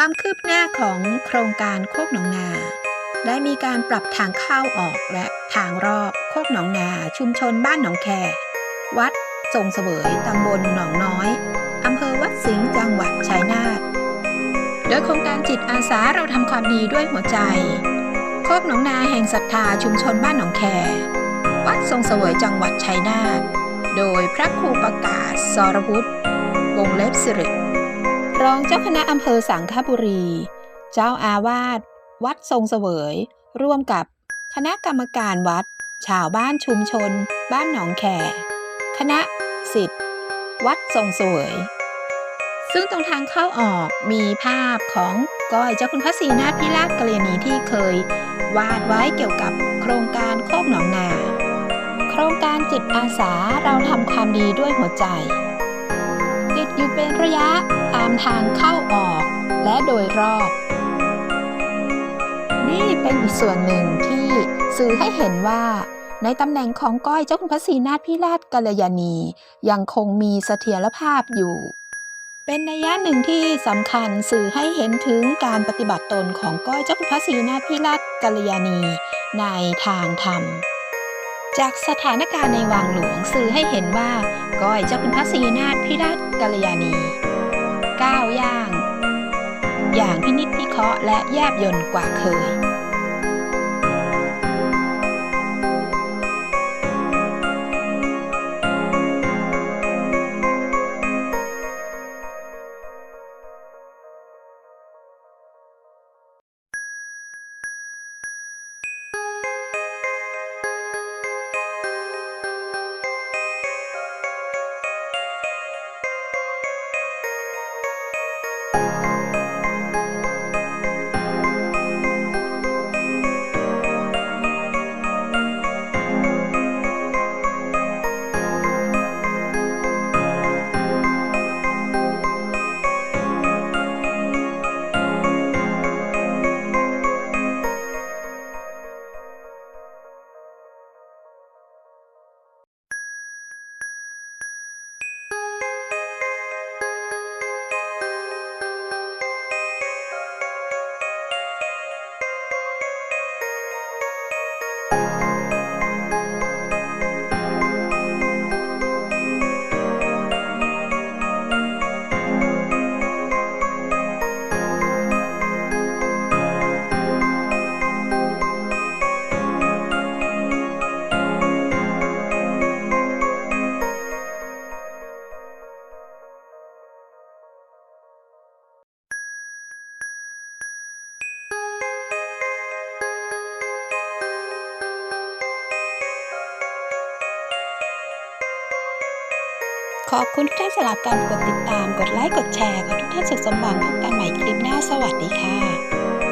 ความคืบหน้าของโครงการโคกหนองนา ได้มีการปรับทางเข้าออกและทางรอบโคกหนองนา ชุมชนบ้านหนองแค วัดทรงเสวยตำบลหนองน้อยอำเภอวัดสิงห์จังหวัดชัยนาทโดยโครงการจิตอาสาเราทำความดีด้วยหัวใจ โคกหนองนาแห่งศรัทธาชุมชนบ้านหนองแค วัดทรงเสวยจังหวัดชัยนาทโดยพระครูประกาศสรวุฒิวงเล็บสิริ รองเจ้าคณะอำเภอสังขบุรี เจ้าอาวาสวัดทรงเสวย ร่วมกับคณะกรรมการวัด ชาวบ้านชุมชน บ้านหนองแขคณะสิทธิ์วัดทรงเสวย ซึ่งตรงทางเข้าออกมีภาพของก้อยเจ้าคุณพระศรีนาถพิราชกรณีที่เคย วาดไว้เกี่ยวกับโครงการโคกหนองนา โครงการจิตอาสาเราทำความดีด้วยหัวใจ ติดอยู่เป็นระยะตามทางเข้าออก และโดยรอบ นี่เป็นอีกส่วนหนึ่งที่สื่อให้เห็นว่า ในตำแหน่งของก้อยเจ้าคุณพระศรีนาถพิราชกัลยาณี ยังคงมีเสถียรภาพอยู่ เป็นในยยะหนึ่งที่สำคัญสื่อให้เห็นถึงการปฏิบัติตนของก้อยเจ้าคุณพระศรีนาถพิราชกัลยาณี ในทางธรรม จากสถานการณ์ในวังหลวงสื่อให้เห็นว่าก้อยเจ้าคุณพระศรีนาถพิราชกัลยาณีก้าวย่าง อย่างพินิจพิเคราะห์และแยบยนต์กว่าเคย ขอบคุณทุกท่านสำหรับการกดติดตาม กดไลค์ กดแชร์ ขอทุกท่านสุขสมหวังพบกันใหม่คลิปหน้า สวัสดีค่ะ